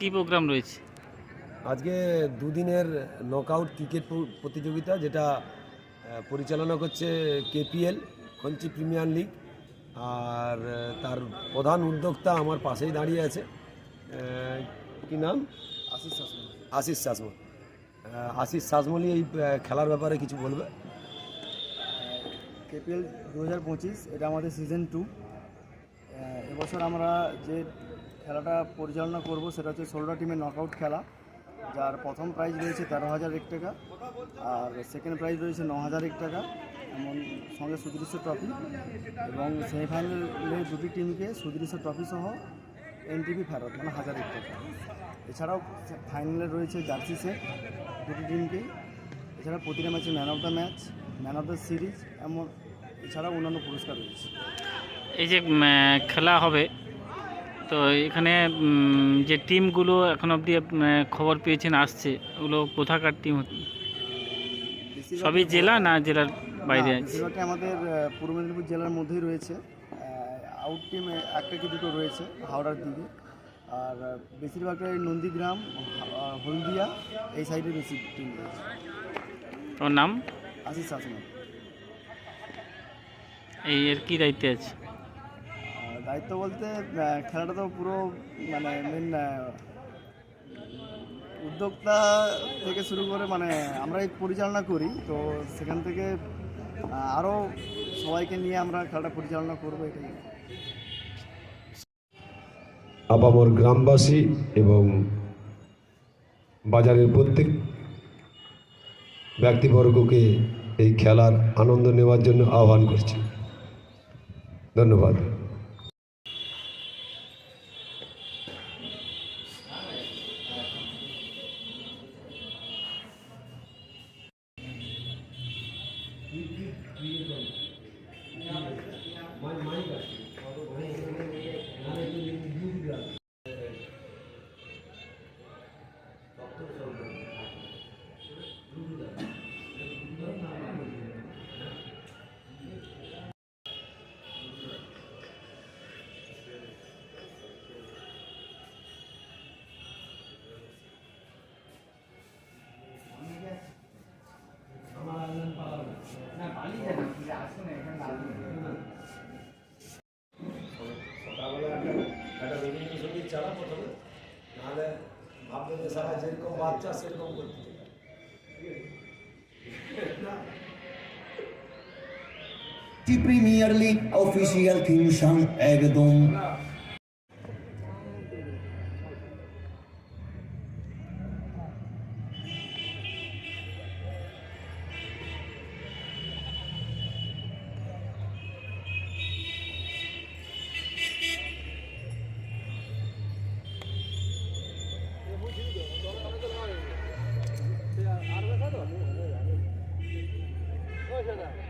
কি প্রোগ্রাম রয়েছে? আজকে দুদিনের নকআউট ক্রিকেট প্রতিযোগিতা যেটা পরিচালনা করছে কেপিএল খঞ্চি প্রিমিয়ার লিগ আর তার প্রধান উদ্যোক্তা আমার পাশেই দাঁড়িয়ে আছে। কি নাম? আশিস শাসমল। আশিস শাসমল। আশিস শাসমলি এই খেলার ব্যাপারে কিছু বলবে? কেপিএল দু হাজার পঁচিশ এটা আমাদের সিজন টু এবছর আমরা যে খেলাটা পরিচালনা করব, সেটা হচ্ছে ষোলোটা টিমের নকআউট খেলা, যার প্রথম প্রাইজ রয়েছে তেরো হাজার এক টাকা, আর সেকেন্ড প্রাইজ রয়েছে ন হাজার এক টাকা, এমন সঙ্গে সুদৃশ্য ট্রফি এবং সেমিফাইনালে দুটি টিমকে সুদৃশ্য ট্রফি সহ এনটিভি ফেরত মানে হাজার এক টাকা। এছাড়াও ফাইনালে রয়েছে জার্সি সেট, দুটি টিমকেই এছাড়া প্রতিটা ম্যাচে man of the match man of the series এমন এছাড়াও অন্যান্য পুরস্কার রয়েছে। এই যে খেলা হবে তো এখানে যে টিমগুলো এখন অবধি খবর পেয়েছেন আসছে ওগুলো কোথাকার টিম সবই জেলা না জেলার বাইরে আছে? আমাদের পূর্ব মেদিনীপুর জেলার মধ্যেই রয়েছে। আউট টিম একটা কি দুটো রয়েছে হাওড়ার দিকে। আর বেশিরভাগটাই নন্দীগ্রাম হলদিয়া এই সাইডে বেশি টিম রয়েছে। তোমার নাম? আশিস শাসনা এই এর কি দায়িত্বে আছে? দায়িত্ব বলতে খেলাটা তো পুরো মানে মেন উদ্যোক্তা থেকে শুরু করে মানে আমরাই পরিচালনা করি। তো সেখান থেকে আরও সবাইকে নিয়ে আমরা খেলাটা পরিচালনা করব, এটাই। আপামর গ্রামবাসী এবং বাজারের প্রত্যেক ব্যক্তিবর্গকে এই খেলার আনন্দ নেওয়ার জন্য আহ্বান করছি। ধন্যবাদ। aquí রবীন্দ্রসঙ্গীত চালা প্রথমে নাহলে ভাববে যে সারা যেরকম বাচ্চা সেরকম করতে premier league official theme song একদম জায়গা